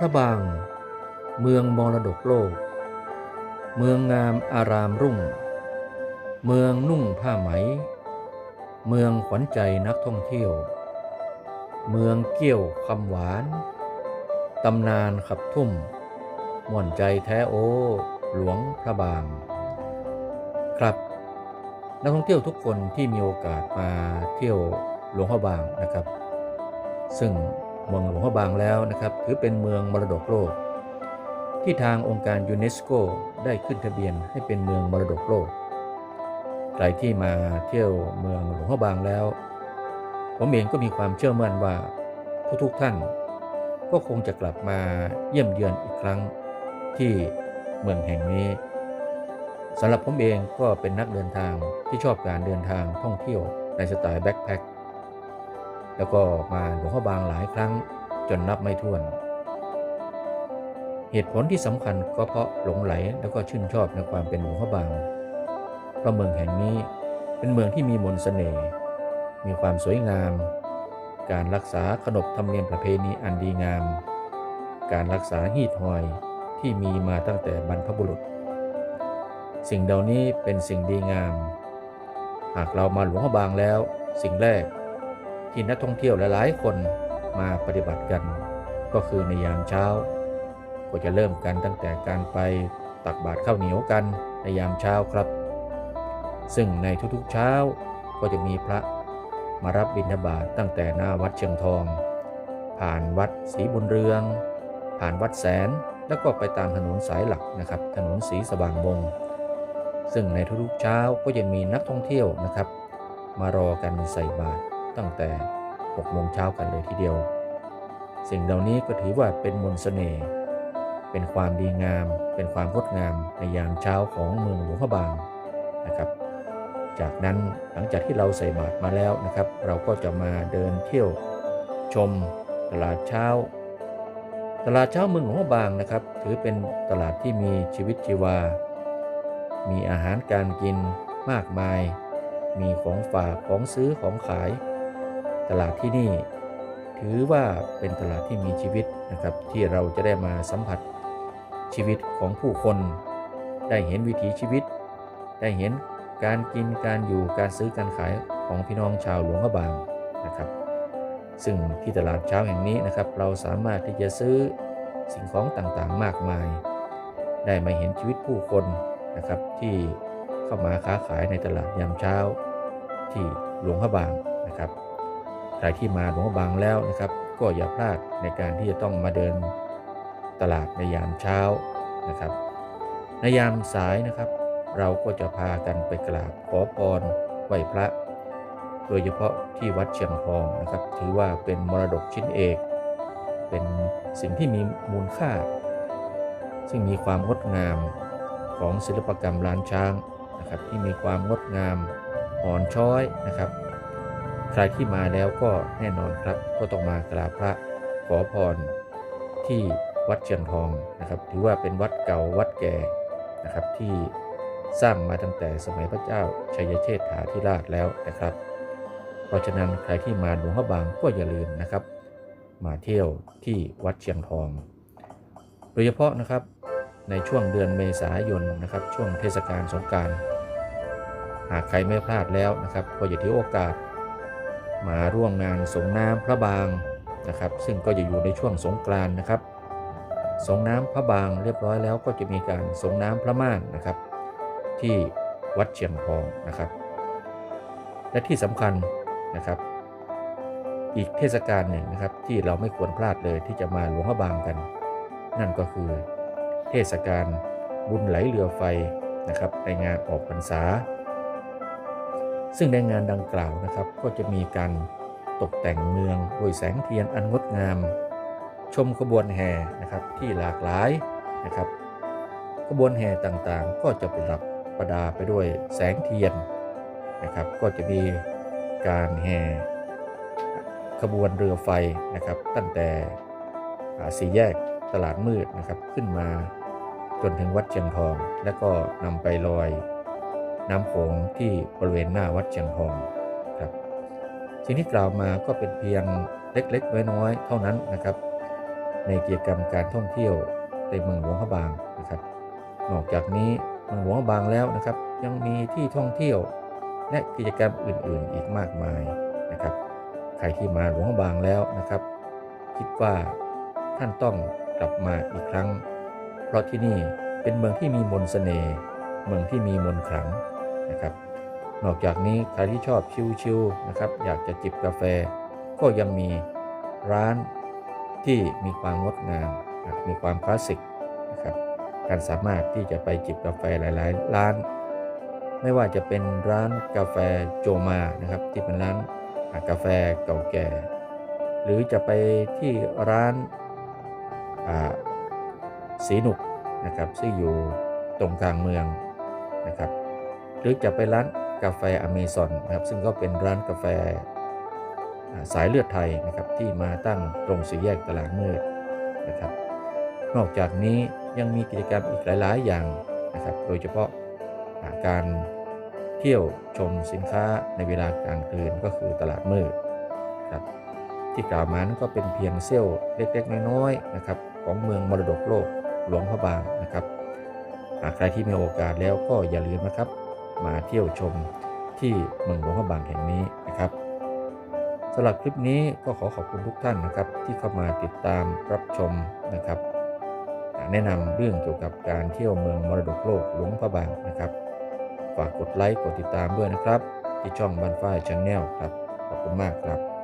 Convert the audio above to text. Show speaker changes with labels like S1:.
S1: พระบาง เมืองมรดกโลก เมืองงามอารามรุ่ง เมืองนุ่งผ้าไหม เมืองขวัญใจนักท่องเที่ยว เมืองเกี้ยวคำหวาน ตำนานขับทุ่มม่วนใจแท้โอ หลวงพระบาง ครับนักท่องเที่ยวทุกคนที่มีโอกาสมาเที่ยวหลวงพระบางนะครับ ซึ่ง เมืองหลวงพระบางแล้วนะครับถือเป็นเมืองมรดกโลก ที่ทางองค์การยูเนสโกได้ขึ้นทะเบียนให้เป็นเมืองมรดกโลก ใครที่มาเที่ยวเมืองหลวงพระบางแล้ว ผมเองก็มีความเชื่อมั่นว่าทุกๆท่าน ก็คงจะกลับมาเยี่ยมเยือนอีกครั้งที่เมืองแห่งนี้สำหรับผมเองก็เป็นนักเดินทางที่ชอบการเดินทางท่องเที่ยวในสไตล์แบ็คแพ็ค แล้วก็มาหลวงพ่อบางหลายครั้งจนนับไม่ถ้วน เหตุผลที่สำคัญก็เพราะหลงไหลแล้วก็ชื่นชอบในความเป็นหลวงพ่อบาง เพราะเมืองแห่งนี้เป็นเมืองที่มีมนต์เสน่ห์ มีความสวยงาม การรักษาขนบธรรมเนียมประเพณีอันดีงาม การรักษาฮีดหอยที่มีมาตั้งแต่บรรพบุรุษ สิ่งเหล่านี้เป็นสิ่งดีงาม หากเรามาหลวงพระบางแล้ว สิ่งแรก ที่นักท่องเที่ยวหลายๆ คนมาปฏิบัติกัน ก็คือในยามเช้า ก็จะเริ่มกันตั้งแต่การไปตักบาตรข้าวเหนียวกันในยามเช้าครับ ซึ่งในทุกๆเช้าก็จะมีพระมารับบิณฑบาตตั้งแต่หน้าวัดเชียงทอง ผ่านวัดศรีบุญเรือง ผ่านวัดแสนแล้วก็ไปตามถนนสายหลักนะครับ ถนนสีสว่างวงศ์ซึ่งในทุกๆเช้าก็จะมีนักท่องเที่ยวนะครับ มารอกันใส่บาตร ตั้งแต่6โมงเช้ากันเลยทีเดียว สิ่งเหล่านี้ก็ถือว่าเป็นมนต์เสน่ห์เป็นความดีงาม เป็นความงดงามในยามเช้าของเมืองหลวงพระบางนะครับ จากนั้นหลังจากที่เราใส่บาตรมาแล้วนะครับ เราก็จะมาเดินเที่ยวชมตลาดเช้า ตลาดเช้าเมืองหลวงพระบางนะครับ ถือเป็นตลาดที่มีชีวิตชีวา มีอาหารการกินมากมาย มีของฝากของซื้อของขาย ตลาดที่นี่ ถือว่าเป็นตลาดที่มีชีวิตนะครับ ที่เราจะได้มาสัมผัสชีวิตของผู้คน ได้เห็นวิถีชีวิต ได้เห็นการกินการอยู่การซื้อการขายของพี่น้องชาวหลวงพระบางนะครับ ซึ่งที่ตลาดเช้าแห่งนี้นะครับ เราสามารถที่จะซื้อสิ่งของต่างๆมากมาย ได้มาเห็นชีวิตผู้คนนะครับที่เข้ามาค้าขายในตลาดยามเช้าที่หลวงพระบางนะครับ ใครที่มาหลวงบางแล้วนะครับ ก็อย่าพลาดในการที่จะต้องมาเดินตลาดในยามเช้านะครับ ในยามสายนะครับ เราก็จะพากันไปกราบขอพรไหว้พระ โดยเฉพาะที่วัดเชียงทองนะครับ ถือว่าเป็นมรดกชิ้นเอก เป็นสิ่งที่มีมูลค่า ซึ่งมีความงดงามของศิลปกรรมล้านช้างนะครับที่มีความงดงามอ่อนช้อยนะครับ ครที่มาแล้วก็แน่นอนครับ ก็ต้องมากราบพระขอพรที่วัดเชียงทองนะครับ ถือว่าเป็นวัดเก่าวัดแก่นะครับที่สร้างมาตั้งแต่สมัยพระเจ้าชัยเชษฐาธิราชแล้วนะครับ เพราะฉะนั้นใครที่มาหลวงพระบางก็อย่าลืมนะครับ มาเที่ยวที่วัดเชียงทอง โดยเฉพาะนะครับในช่วงเดือนเมษายนนะครับ ช่วงเทศกาลสงการ หากใครไม่พลาดแล้วนะครับ ก็อย่าถือโอกาส มาร่วมงานสงน้ำพระบางนะครับ ซึ่งก็จะอยู่ในช่วงสงกรานนะครับ สงน้ำพระบางเรียบร้อยแล้วก็จะมีการสงน้ำพระม่านนะครับ ที่วัดเชียงทองนะครับ และที่สำคัญนะครับ อีกเทศกาลหนึ่งนะครับที่เราไม่ควรพลาดเลยที่จะมาหลวงพระบางกัน นั่นก็คือเทศกาลบุญไหลเรือไฟนะครับในงานออกพรรษา ซึ่งในงานดังกล่าวนะครับก็จะมีการตกแต่งเมืองด้วยแสงเทียนอันงดงาม ชมขบวนแห่นะครับที่หลากหลายนะครับขบวนแห่ต่างๆ ก็จะประดับประดาไปด้วยแสงเทียนนะครับ ก็จะมีการแห่ขบวนเรือไฟนะครับ ตั้งแต่สี่แยกตลาดมืดนะครับขึ้นมาจนถึงวัดเชียงทอง แล้วก็นำไปลอย น้ำโขงที่บริเวณหน้าวัดเชียงทองครับสิ่งที่กล่าวมาก็เป็นเพียงเล็กๆน้อยๆเท่านั้นนะครับ ในกิจกรรมการท่องเที่ยวในเมืองหลวงพระบางนะครับ นอกจากนี้เมืองหลวงพระบางแล้วนะครับ ยังมีที่ท่องเที่ยวและกิจกรรมอื่นๆ อีกมากมายนะครับ ใครที่มาหลวงพระบางแล้วนะครับ คิดว่าท่านต้องกลับมาอีกครั้ง เพราะที่นี่เป็นเมืองที่มีมนต์เสน่ห์เมืองที่มีมนต์ขลัง นะครับ นอกจากนี้ใครที่ชอบชิลๆนะครับ อยากจะจิบกาแฟ ก็ยังมีร้านที่มีความงดงามมีความคลาสสิกนะครับการสามารถที่จะไปจิบกาแฟหลาย ๆ ร้าน ไม่ว่าจะเป็นร้านกาแฟโจมานะครับ ที่เป็นร้านกาแฟเก่าแก่ หรือจะไปที่ร้านสีหนุกนะครับซึ่งอยู่ตรงกลางเมืองนะครับ รือจะไปร้านกาแฟอเมซอนนะครับซึ่งก็เป็นร้านกาแฟสายเลือดไทยนะครับที่มาตั้งตรงสี่แยกตลาดมืดนะครับ นอกจากนี้ยังมีกิจกรรมอีกหลาย ๆ อย่างนะครับ โดยเฉพาะาการเที่ยวชมสินค้าในเวลากลางคืนก็คือตลาดมืดครับที่กล่าวมานั้นก็เป็นเพียงเซี่ยวเล็ก ๆ น้อย ๆ นะครับของเมืองมรดกโลกหลวงพระบางนะครับ หากใครที่มีโอกาสแล้วก็อย่าลืมนะครับ มาเที่ยวชมที่เมืองหลวงพระบางแห่งนี้นะครับสำหรับคลิปนี้ก็ขอขอบคุณทุกท่านนะครับ ที่เข้ามาติดตามรับชมนะครับ แนะนำเรื่องเกี่ยวกับการเที่ยวเมืองมรดกโลกหลวงพระบางนะครับ ฝากกดไลค์กดติดตามด้วยนะครับ ที่ช่องบันฝ้ายชาแนลครับขอบคุณมากครับ